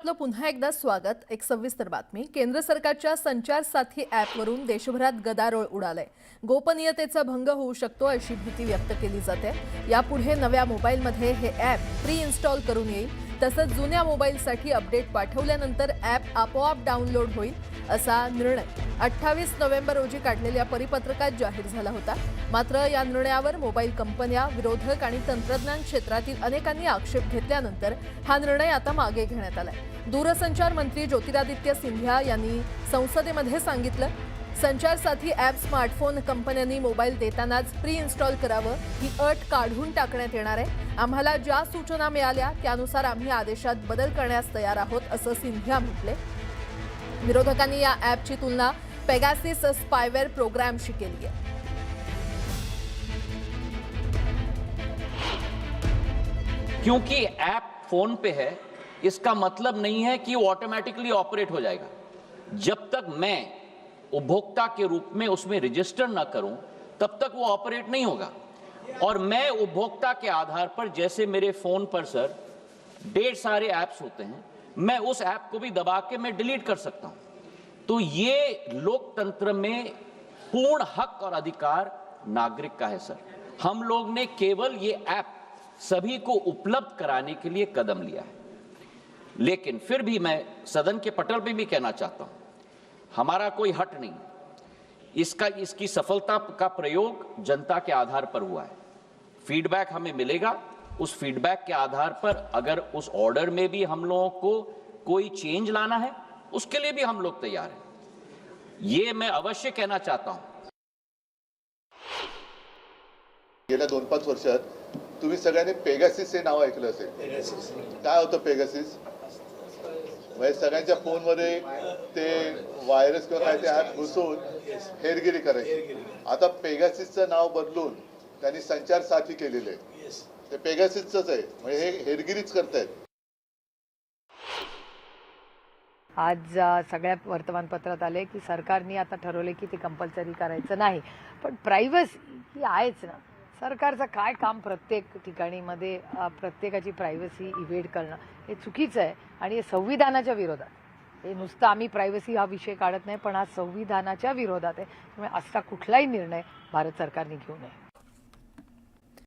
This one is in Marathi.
आपलं पुन्हा एकदा स्वागत एक सविस्तर बातमी. केंद्र सरकारच्या संचार साथी ॲपवरून देशभरात गदारोळ उडालाय. गोपनीयतेचा भंग होऊ शकतो अशी भीती व्यक्त केली जाते. यापुढे नव्या मोबाईलमध्ये हे ॲप प्री इन्स्टॉल करून येईल. तसंच जुन्या मोबाईलसाठी अपडेट पाठवल्यानंतर ॲप आपोआप डाउनलोड होईल असा निर्णय अठ्ठावीस नोव्हेंबर रोजी काढलेल्या परिपत्रकात जाहीर झाला होता. मात्र या निर्णयावर मोबाईल कंपन्या विरोधक आणि तंत्रज्ञान क्षेत्रातील अनेकांनी आक्षेप घेतल्यानंतर हा निर्णय आता मागे घेण्यात आलाय. दूरसंचार मंत्री ज्योतिरादित्य सिंधिया यांनी संसदेमध्ये सांगितलं संचार साथी ॲप स्मार्टफोन कंपन्यांनी मोबाईल देतानाच प्री इन्स्टॉल करावं ही अट काढून टाकण्यात येणार आहे. आम्हाला ज्या सूचना मिळाल्या त्यानुसार आम्ही आदेशात बदल करण्यास तयार आहोत असं सिंधिया म्हटले. विरोधकांनी या ॲपची तुलना पेगासिस स्पायवेअर प्रोग्रॅमशी केली आहे. क्योंकि ऐप फोन पे है इसका मतलब नहीं है कि वो ऑटोमेटिकली ऑपरेट हो जाएगा। जब तक मैं उपभोक्ता के रूप में उसमें रजिस्टर ना करूँ, तब तक वो ऑपरेट नहीं होगा। और मैं उपभोक्ता के आधार पर, जैसे मेरे फ़ोन पर सर ढेर सारे ऐप्स होते हैं, मैं उस ऐप को भी दबा के मैं डिलीट कर सकता हूँ। तो ये लोकतंत्र में पूर्ण हक और अधिकार नागरिक का है सर हम लोग ने केवल ये ऐप सभी को उपलब्ध कराने के लिए कदम लिया है। लेकिन फिर भी मैं सदन के पटल पे भी कहना चाहता हूँ हमारा कोई हट नहीं। इसका इसकी सफलता का प्रयोग जनता के आधार पर हुआ है। फीडबैक हमें मिलेगा। उस फीडबैक के आधार पर अगर उस ऑर्डर में भी हम लोगों को कोई चेंज लाना है उसके लिए भी हम लोग तैयार हैं। ये मैं अवश्य कहना चाहता हूँ। गेल्या दोन पाच वर्षात तुम्ही सगळ्यांनी पेगासिस हे नाव ऐकलं असेल. काय होतं पेगासिस म्हणजे सगळ्यांच्या फोनमध्ये ते व्हायरस किंवा काय ते ॲप घुसून हेरगिरी करायची. आता पेगासिसचं नाव बदलून त्यांनी संचार साथी केलेले ते पेगासिसच आहे. म्हणजे हे हेरगिरीच करतायत. आज सगळ्या वर्तमानपत्रात आले की सरकारने आता ठरवले की ते कंपल्सरी करायचं नाही. पण प्रायव्हसी ही आहेच ना. सरकारचं काय काम प्रत्येक ठिकाणी मध्ये प्रत्येकाची प्रायव्हसी इव्हेड करणं हे चुकीचं आहे आणि हे संविधानाच्या विरोधात. हे नुसतं आम्ही प्रायव्हसी हा विषय काढत नाही पण हा संविधानाच्या विरोधात आहे. त्यामुळे असा कुठलाही निर्णय भारत सरकारने घेऊ नये.